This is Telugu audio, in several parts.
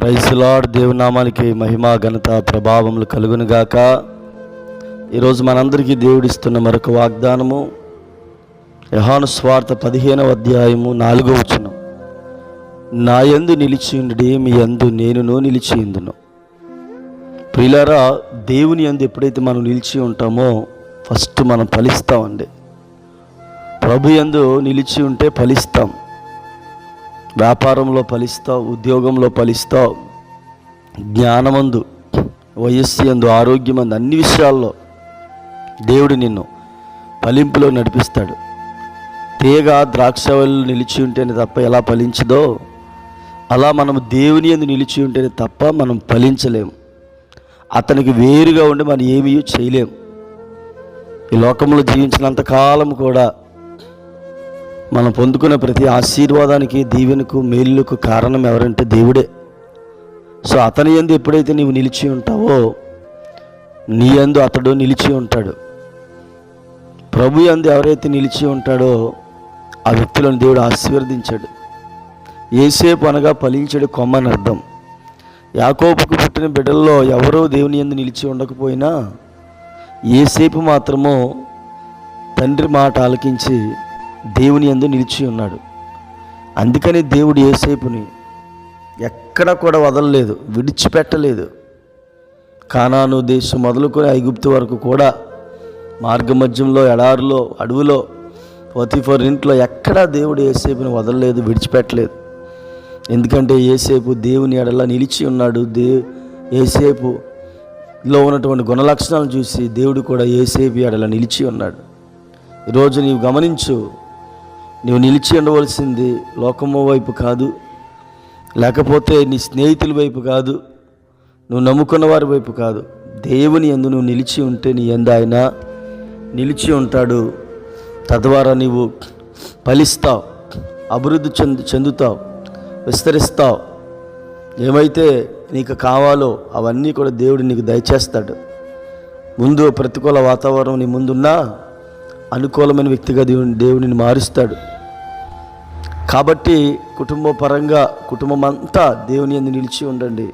ప్రైసులాడ్ దేవునామానికి మహిమ ఘనత ప్రభావములు కలుగునుగాక. ఈరోజు మనందరికీ దేవుడిస్తున్న మరొక వాగ్దానము యహాను స్వార్థ పదిహేనవ అధ్యాయము నాలుగో వచనం. నా యందు నిలిచియుండి మీ యందు నేనును నిలిచియుందును ప్రియులారా దేవుని యందు ఎప్పుడైతే మనం నిలిచి ఉంటామో ఫస్ట్ మనం ఫలిస్తామండి. ప్రభు యందు నిలిచి ఉంటే ఫలిస్తాం. వ్యాపారంలో ఫలిస్తావు ఉద్యోగంలో ఫలిస్తావు. జ్ఞానమందు వయస్సు అందు ఆరోగ్యమందు అన్ని విషయాల్లో దేవుడు నిన్ను ఫలింపులో నడిపిస్తాడు. తీగ ద్రాక్షవల్లు నిలిచి ఉంటేనే తప్ప ఎలా ఫలించదో అలా మనం దేవుని ఎందు నిలిచి ఉంటేనే తప్ప మనం ఫలించలేము. అతనికి వేరుగా ఉండి మనం ఏమీ చేయలేము. ఈ లోకంలో జీవించినంత కాలం కూడా మనం పొందుకున్న ప్రతి ఆశీర్వాదానికి దీవెనకు మేలులకు కారణం ఎవరంటే దేవుడే. సో అతని ఎందు ఎప్పుడైతే నీవు నిలిచి ఉంటావో నీ యందు అతడు నిలిచి ఉంటాడు. ప్రభు ఎందు ఎవరైతే నిలిచి ఉంటాడో ఆ వ్యక్తులను దేవుడు ఆశీర్వదించాడు. ఏసేపు అనగా ఫలించడు కొమ్మని అర్థం. యాకోపుకు పుట్టిన బిడ్డల్లో ఎవరో దేవుని యందు నిలిచి ఉండకపోయినా ఏసేపు మాత్రమో తండ్రి మాట ఆలకించి దేవుని యందు నిలిచి ఉన్నాడు. అందుకని దేవుడు ఏసేపుని ఎక్కడ కూడా వదలలేదు విడిచిపెట్టలేదు. కానాను దేశం మొదలుకొని ఐగుప్తు వరకు కూడా మార్గ మధ్యంలో ఎడారిలో అడవిలో పోతిఫర్ ఇంట్లో ఎక్కడా దేవుడు ఏసేపుని వదలలేదు విడిచిపెట్టలేదు. ఎందుకంటే ఏసేపు దేవుని ఎడలా నిలిచి ఉన్నాడు. దే ఏసేపులో ఉన్నటువంటి గుణలక్షణాలను చూసి దేవుడు కూడా ఏసేపు ఎడలా నిలిచి ఉన్నాడు. ఈరోజు నీవు గమనించు నువ్వు నిలిచి ఉండవలసింది లోకము వైపు కాదు లేకపోతే నీ స్నేహితుల వైపు కాదు నువ్వు నమ్ముకున్న వారి వైపు కాదు. దేవుని ఎందు నువ్వు నిలిచి ఉంటే నీ ఎందు ఆయన నిలిచి ఉంటాడు. తద్వారా నీవు ఫలిస్తావు అభివృద్ధి చెందు చెందుతావు విస్తరిస్తావు. ఏమైతే నీకు కావాలో అవన్నీ కూడా దేవుడు నీకు దయచేస్తాడు. ముందు ప్రతికూల వాతావరణం నీ ముందున్నా అనుకూలమైన వ్యక్తిగా దేవుని దేవుడిని మారుస్తాడు. కాబట్టి కుటుంబ పరంగా కుటుంబం అంతా దేవుని అందు నిలిచి ఉండండి.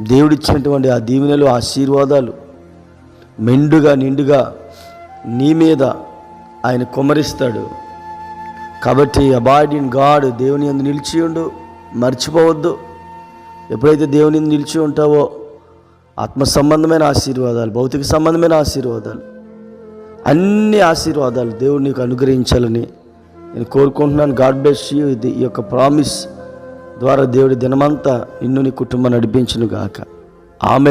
దేవుడిచ్చినటువంటి ఆ దీవెనలు ఆశీర్వాదాలు మెండుగా నిండుగా నీ మీద ఆయన కుమరిస్తాడు కాబట్టి అబాయిడ్ ఇన్ గాడ్ దేవుని అందు నిలిచి ఉండు మర్చిపోవద్దు. ఎప్పుడైతే దేవుని నిలిచి ఉంటావో ఆత్మ సంబంధమైన ఆశీర్వాదాలు భౌతిక సంబంధమైన ఆశీర్వాదాలు అన్ని ఆశీర్వాదాలు దేవుడు నీకు అనుగ్రహించాలని నేను కోరుకుంటున్నాను. గాడ్ బ్లెస్ యూ ఇది ఈ యొక్క ప్రామిస్ ద్వారా దేవుడి దినమంతా నిన్ను నీ కుటుంబం నడిపించును గాక. ఆమె